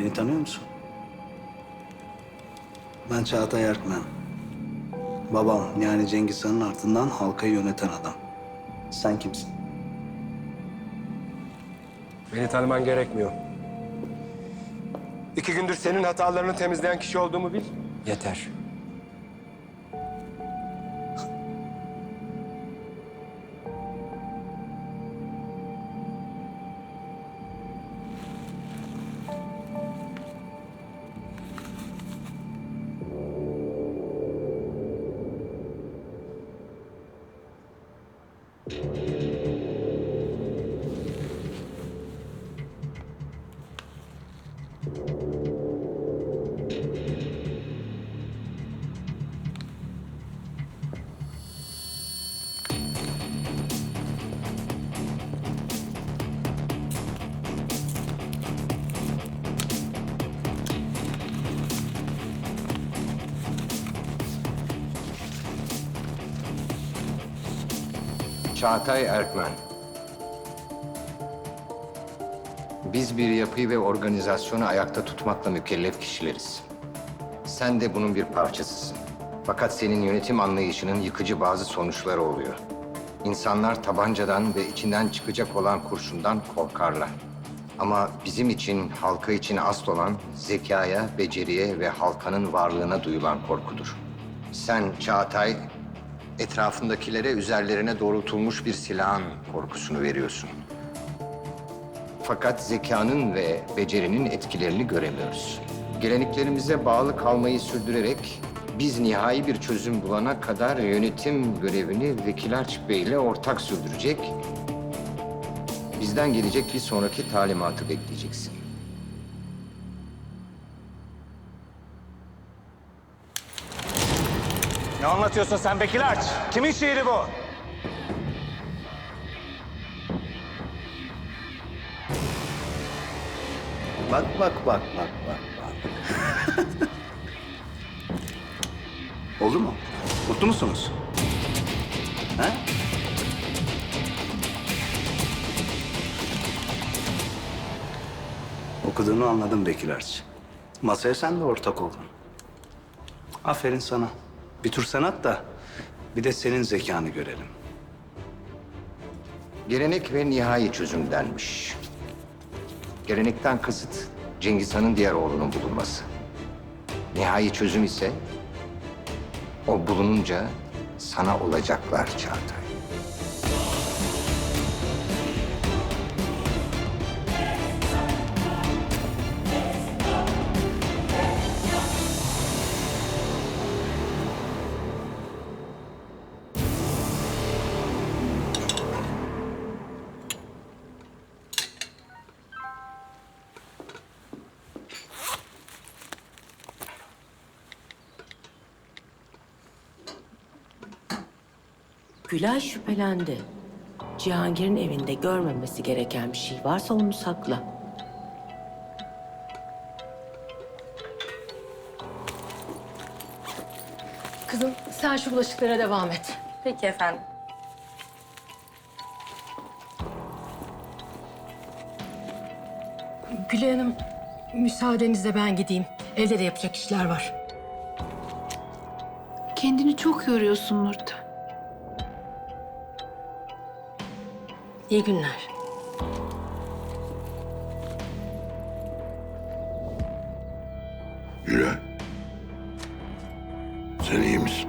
Beni tanıyor musun? Ben Çağatay Erkmen. Babam yani Cengiz Han'ın ardından halkayı yöneten adam. Sen kimsin? Beni tanıman gerekmiyor. İki gündür senin hatalarını temizleyen kişi olduğumu bil. Yeter. Çağatay Erkmen. Biz bir yapıyı ve organizasyonu ayakta tutmakla mükellef kişileriz. Sen de bunun bir parçasısın. Fakat senin yönetim anlayışının yıkıcı bazı sonuçları oluyor. İnsanlar tabancadan ve içinden çıkacak olan kurşundan korkarlar. Ama bizim için, halka için asıl olan zekaya, beceriye ve halkanın varlığına duyulan korkudur. Sen Çağatay, etrafındakilere üzerlerine doğrultulmuş bir silahın korkusunu veriyorsun. Fakat zekanın ve becerinin etkilerini göremiyoruz. Geleneklerimize bağlı kalmayı sürdürerek biz nihai bir çözüm bulana kadar yönetim görevini Vekil Arç Bey ile ortak sürdürecek. Bizden gelecek bir sonraki talimatı bekleyeceksin. Ne anlatıyorsun sen Bekir Aç? Kimin şiiri bu? Bak bak bak bak bak bak. Oldu mu? Mutlu musunuz? Ha? Okuduğunu anladım Bekir Arç. Masaya sen de ortak oldun. Aferin sana. Bir tür sanat da bir de senin zekanı görelim. Gelenek ve nihai çözüm denmiş. Gelenekten kasıt Cengiz Han'ın diğer oğlunun bulunması. Nihai çözüm ise o bulununca sana olacaklar Çağatay. Gülay şüphelendi. Cihangir'in evinde görmemesi gereken bir şey varsa onu sakla. Kızım sen şu bulaşıklara devam et. Peki efendim. Gülay Hanım müsaadenizle ben gideyim. Evde de yapacak işler var. Kendini çok yoruyorsun Nurten. İyi günler. Gülay. Sen iyi misin?